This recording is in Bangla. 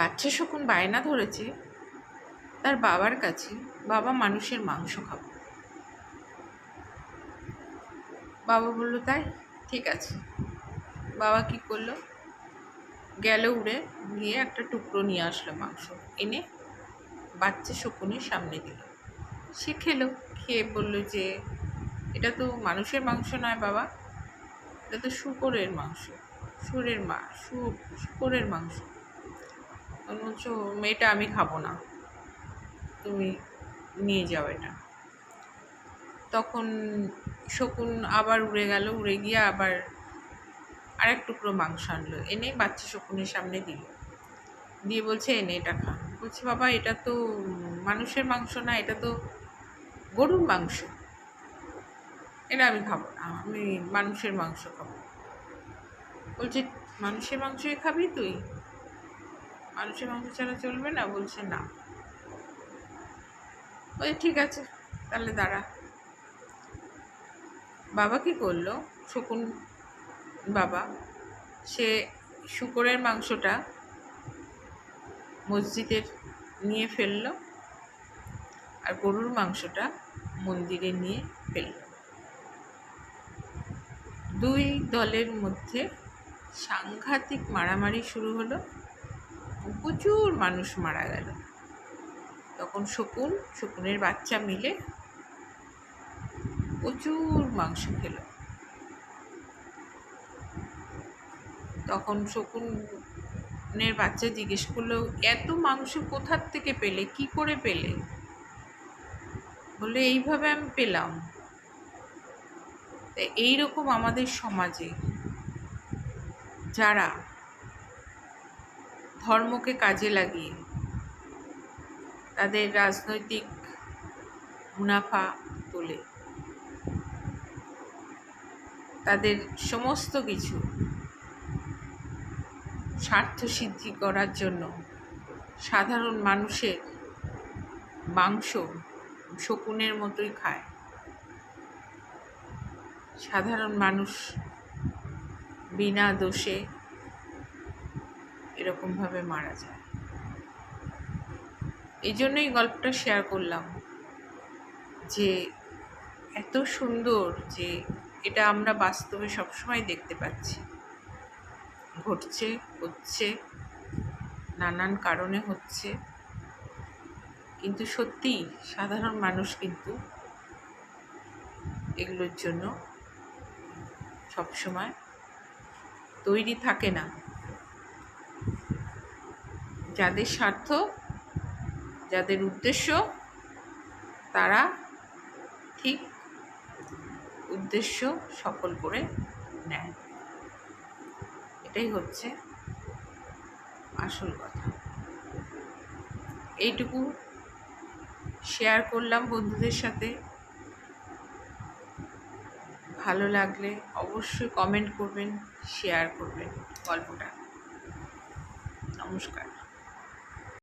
বাচ্চা শকুন বায়না ধরেছে, তার বাবার কাছে বাবা মানুষের মাংস খাব। বাবা বলল, তাই? ঠিক আছে। বাবা কি করল? গেল উড়ে গিয়ে একটা টুকরো নিয়ে আসলো মাংস। এনে বাচ্চা শকুনের সামনে দিল। সে খেলো। খেয়ে বলল যে, এটা তো মানুষের মাংস নয় বাবা। এটা তো শুকরের মাংস। সুরের মা শুকরের মাংস। তখন বলছো মেয়েটা আমি খাব না। তুমি নিয়ে যাও এটা। তখন শকুন আবার উড়ে গেল, উড়ে গিয়ে আবার আরেক টুকরো মাংস আনলো। এনে বাচ্চা শকুনের সামনে দিল। দিয়ে বলছে, এনে এটা খা। বলছে, বাবা, এটা তো মানুষের মাংস না, এটা তো গরুর মাংস। এটা আমি খাব না, আমি মানুষের মাংস খাব। বলছে, মানুষের মাংসই খাবি তুই? মানুষের মাংস ছাড়া চলবে না, বলছে না। ওই ঠিক আছে, তাহলে দাঁড়া। বাবা কি করল? শকুন বাবা, সে শুকরের মাংসটা মসজিদের নিয়ে ফেলল আর গরুর মাংসটা মন্দিরে নিয়ে ফেলল। দুই দলের মধ্যে সাংঘাতিক মারামারি শুরু হলো। প্রচুর মানুষ মারা গেল। তখন শকুন, শকুনের বাচ্চা মিলে প্রচুর মাংস খেল। তখন শকুনের বাচ্চা জিজ্ঞেস করল, এত মাংস কোথার থেকে পেলে? কি করে পেলে? বলে এইভাবে আমি পেলাম। এইরকম আমাদের সমাজে যারা ধর্মকে কাজে লাগিয়ে তাদের রাজনৈতিক মুনাফা তোলে। তাদের সমস্ত কিছু স্বার্থ সিদ্ধি করার জন্য সাধারণ মানুষের মাংস শকুনের মতোই খায়। সাধারণ মানুষ বিনা দোষে এরকমভাবে মারা যায়। এই জন্যই গল্পটা শেয়ার করলাম যে এত সুন্দর যে এটা আমরা বাস্তবে সবসময় দেখতে পাচ্ছি। ঘটছে, হচ্ছে, নানান কারণে হচ্ছে। কিন্তু সত্যিই সাধারণ মানুষ কিন্তু এগুলোর জন্য সবসময় তৈরি থাকে না। যাদের স্বার্থ, যাদের উদ্দেশ্য, তারা ঠিক উদ্দেশ্য সফল করে নেয়। এটাই হচ্ছে আসল কথা। এইটুকু শেয়ার করলাম বন্ধুদের সাথে। ভালো লাগলে অবশ্যই কমেন্ট করবেন শেয়ার করবেন গল্পটা। নমস্কার।